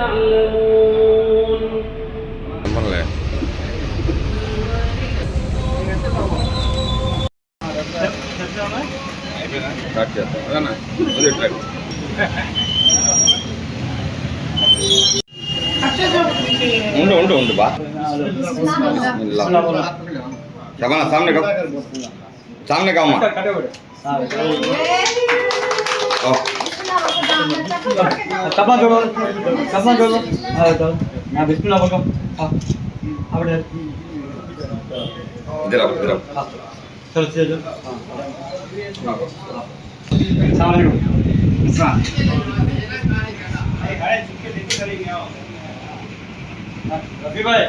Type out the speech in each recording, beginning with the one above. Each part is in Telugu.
تعلمون స్టార్ట్ చేస్తాం అదన్నా ఉండు ఉండు ఉండు బా రమణ సామ్నే సామ్నే కామ్మా ఓకే தப்பா சொல்லணும் தப்பா சொல்லணும் நான் பிஸ்மில்லா பக்கம் அப்படியே இதில் இதில் சொல்லு சொல்லு ரஃபி பாய்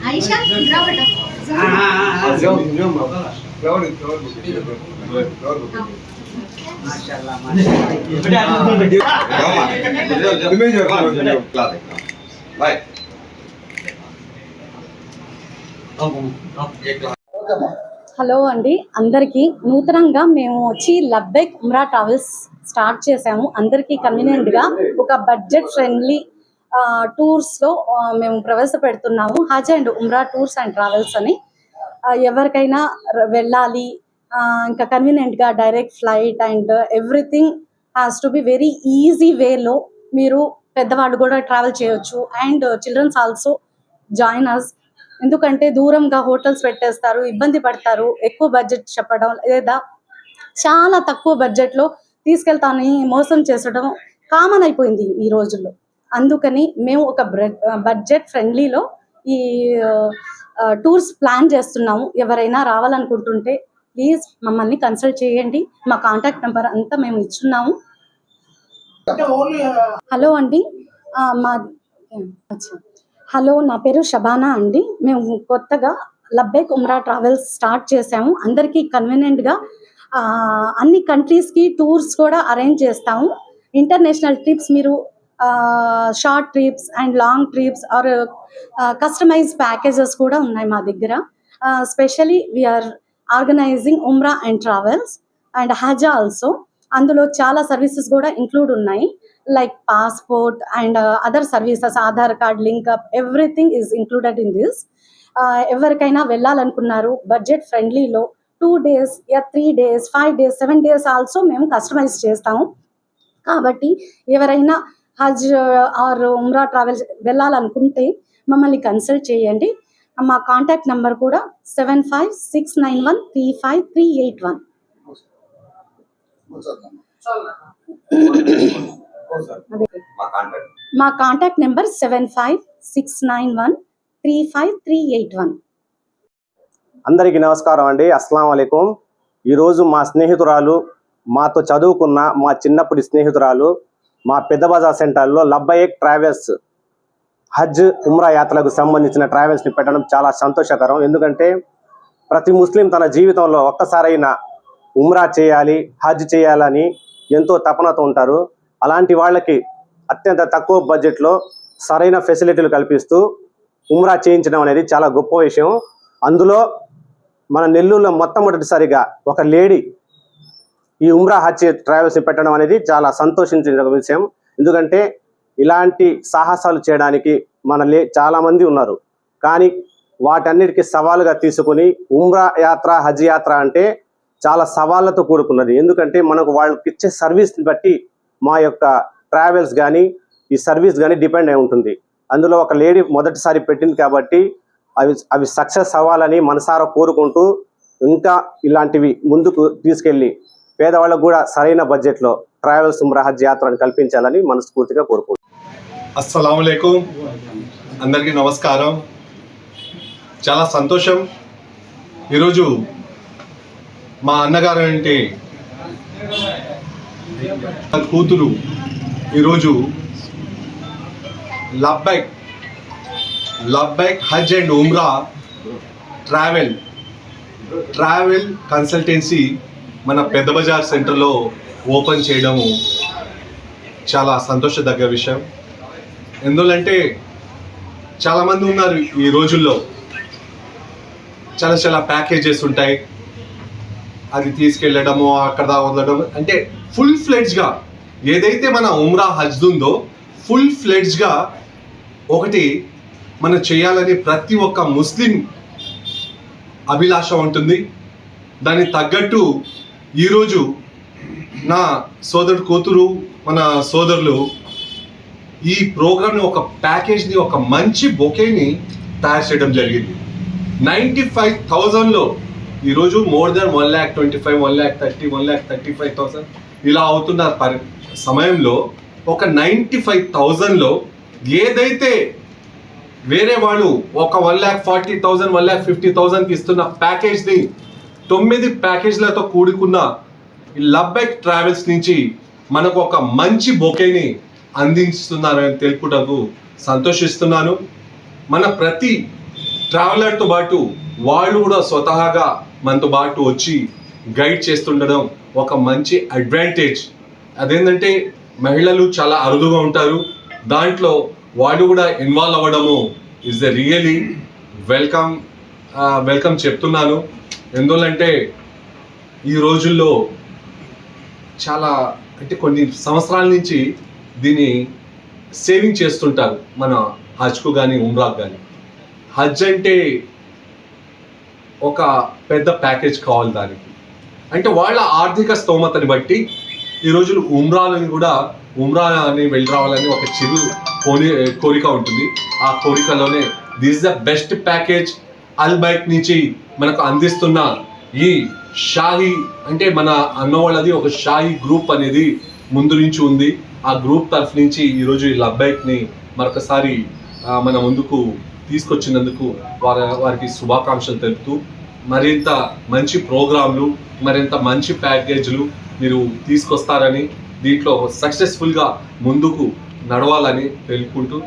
होकर ले ले हमारे हमारे दूर में दूर में बात कर हां सीन చేసుకున్నా చిని ఓకే హాయ్ అలా आयशा इधर आओ बेटा మాషాల్లా మాషాల్లా क्लास बाय హలో అండి అందరికీ నూతనంగా మేము వచ్చి లబ్బెక్ ఉమ్రా ట్రావెల్స్ స్టార్ట్ చేసాము అందరికీ కన్వీనియంట్గా ఒక బడ్జెట్ ఫ్రెండ్లీ టూర్స్లో మేము ప్రవేశపెడుతున్నాము. Hajj and Umrah tours and travels అని ఎవరికైనా వెళ్ళాలి ఆ, ఇంకా కన్వీనియంట్గా direct flight and everything has to be very easy వేలో మీరు పెద్దవాళ్ళు కూడా ట్రావెల్ చేయొచ్చు. And childrens also join us ఎందుకంటే దూరంగా హోటల్స్ పెట్టేస్తారు ఇబ్బంది పడతారు ఎక్కువ బడ్జెట్ చెప్పడం లేదా చాలా తక్కువ బడ్జెట్లో తీసుకెళ్తానని మోసం చేసడం కామన్ అయిపోయింది ఈ రోజుల్లో. అందుకని మేము ఒక బడ్జెట్ ఫ్రెండ్లీలో ఈ టూర్స్ ప్లాన్ చేస్తున్నాము. ఎవరైనా రావాలనుకుంటుంటే ప్లీజ్ మమ్మల్ని కన్సల్ట్ చేయండి. మా కాంటాక్ట్ నెంబర్ అంతా మేము ఇచ్చున్నాము. హలో అండి. మా. హలో నా పేరు షబానా అండి. మేము కొత్తగా లబ్బేక్ ఉమ్రా ట్రావెల్స్ స్టార్ట్ చేసాము అందరికీ కన్వీనియంట్గా అన్ని కంట్రీస్కి టూర్స్ కూడా అరేంజ్ చేస్తాము. ఇంటర్నేషనల్ ట్రిప్స్ మీరు short trips and long trips are customize packages కూడా ఉన్నాయి మా దగ్గర. Specially we are organizing umrah and travels and hajj also అందులో చాలా సర్వీసెస్ కూడా ఇంక్లూడ్ ఉన్నాయి. Like passport and other services Aadhaar card link up everything is included in this ఎవరికైనా వెళ్ళాలనుకున్నారు బడ్జెట్ ఫ్రెండ్లీలో two days yeah three days five days seven days also మేము కస్టమైజ్ చేస్తాము. కాబట్టి ఎవరైనా హజ్ ఆర్ ఉమ్రా ట్రావెల్స్ వెళ్ళాలనుకుంటే మమ్మల్ని కన్సల్ట్ చేయండి. మా కాంటాక్ట్ నెంబర్ కూడా seven five six nine one three five three eight one. మా contact number seven five six nine one three five three eight one. అందరికీ నమస్కారం అండి. అస్సలం అయికం ఈరోజు మా స్నేహితురాలు మాతో చదువుకున్న మా చిన్నప్పటి స్నేహితురాలు మా పెద్ద బజార్ సెంటర్లో లబ్బయేక్ ట్రావెల్స్ హజ్ ఉమ్రా యాత్రలకు సంబంధించిన ట్రావెల్స్ని పెట్టడం చాలా సంతోషకరం. ఎందుకంటే ప్రతి ముస్లిం తన జీవితంలో ఒక్కసారైనా ఉమ్రా చేయాలి హజ్ చేయాలని ఎంతో తపనతో ఉంటారు. అలాంటి వాళ్ళకి అత్యంత తక్కువ బడ్జెట్లో సరైన ఫెసిలిటీలు కల్పిస్తూ ఉమ్రా చేయించడం అనేది చాలా గొప్ప విషయం. అందులో మన నెల్లూరులో మొట్టమొదటిసారిగా ఒక లేడీ ఈ ఉమ్రా హజ్ ట్రావెల్స్ పెట్టడం అనేది చాలా సంతోషించిన విషయం. ఎందుకంటే ఇలాంటి సాహసాలు చేయడానికి మన లే చాలామంది ఉన్నారు. కానీ వాటన్నిటికీ సవాలుగా తీసుకుని ఉమ్రా యాత్ర హజ్ యాత్ర అంటే చాలా సవాళ్ళతో కూడుకున్నది. ఎందుకంటే మనకు వాళ్ళకి ఇచ్చే సర్వీస్ని బట్టి మా యొక్క ట్రావెల్స్ కానీ ఈ సర్వీస్ కానీ డిపెండ్ అయి ఉంటుంది. అందులో ఒక లేడీ మొదటిసారి పెట్టింది కాబట్టి అవి అవి సక్సెస్ అవ్వాలని మనసారా కోరుకుంటూ ఇంకా ఇలాంటివి ముందుకు తీసుకెళ్ళి పేదవాళ్ళకు కూడా సరైన బడ్జెట్లో ట్రావెల్స్ ఉమ్రాహజ్ యాత్రను కల్పించాలని మనస్ఫూర్తిగా కోరుకుంటున్నాను అస్సలం అందరికీ నమస్కారం. చాలా సంతోషం. ఈరోజు మా అన్నగారు అంటే కూతురు ఈరోజు Labbaik Labbaik Hajj and Umrah travel travel consultancy మన పెద్ద బజార్ సెంటర్లో ఓపెన్ చేయడము చాలా సంతోషదగ్గ విషయం. ఎందుకంటే చాలామంది ఉన్నారు ఈ రోజుల్లో. చాలా చాలా ప్యాకేజెస్ ఉంటాయి. అది తీసుకెళ్ళడము అక్కడ వదలడం అంటే ఫుల్ ఫ్లెడ్జ్గా ఏదైతే మన ఉమ్రా హజ్ ఉందో ఫుల్ ఫ్లెడ్జ్గా ఒకటి మనం చేయాలని ప్రతి ఒక్క ముస్లిం అభిలాష ఉంటుంది. దానికి తగ్గట్టు ఈరోజు నా సోదరుడు కూతురు మన సోదరులు ఈ ప్రోగ్రామ్ని ఒక ప్యాకేజ్ని ఒక మంచి బొకేని తయారు చేయడం జరిగింది. నైంటీ ఫైవ్ థౌజండ్లో ఈరోజు more than one lakh twenty five one lakh thirty one lakh thirty five thousand ఇలా అవుతున్న పరి సమయంలో ఒక నైంటీ ఫైవ్ థౌజండ్లో ఏదైతే వేరే వాళ్ళు ఒక one lakh forty thousand one lakh fifty థౌజండ్కి ఇస్తున్న ప్యాకేజ్ని తొమ్మిది ప్యాకేజ్లతో కూడుకున్న ఈ లబ్బెక్ ట్రావెల్స్ నుంచి మనకు ఒక మంచి బొకేని అందిస్తున్నారని తెలుపుటకు సంతోషిస్తున్నాను. మన ప్రతి ట్రావెలర్తో పాటు వాళ్ళు కూడా స్వతహాగా మనతో పాటు వచ్చి గైడ్ చేస్తుండడం ఒక మంచి అడ్వాంటేజ్. అదేంటంటే మహిళలు చాలా అరుదుగా ఉంటారు. దాంట్లో వాళ్ళు కూడా ఇన్వాల్వ్ అవ్వడము is the really welcome welcome చెప్తున్నాను. ఎందువల్లంటే ఈ రోజుల్లో చాలా అంటే కొన్ని సంవత్సరాల నుంచి దీన్ని సేవింగ్ చేస్తుంటారు మన హజ్కు కానీ ఉమ్రాకు కానీ హజ్ అంటే ఒక పెద్ద ప్యాకేజ్ కావాలి దానికి. అంటే వాళ్ళ ఆర్థిక స్తోమతని బట్టి ఈ రోజులు ఉమ్రాలని కూడా ఉమ్రా అని వెళ్ళి రావాలని ఒక చిరు కోరి కోరిక ఉంటుంది. ఆ కోరికలోనే this the best package Al Baik నుంచి మనకు అందిస్తున్న ఈ షాహీ అంటే మన అన్న వాళ్ళది ఒక షాహీ గ్రూప్ అనేది ముందు నుంచి ఉంది. ఆ గ్రూప్ తరఫు నుంచి ఈరోజు ఈ లబ్బైక్ని మరొకసారి మన ముందుకు తీసుకొచ్చినందుకు వారి వారికి శుభాకాంక్షలు తెలుపుతూ మరింత మంచి ప్రోగ్రాంలు మరింత మంచి ప్యాకేజీలు మీరు తీసుకొస్తారని దీంట్లో సక్సెస్ఫుల్గా ముందుకు నడవాలని తెలుపుకుంటూ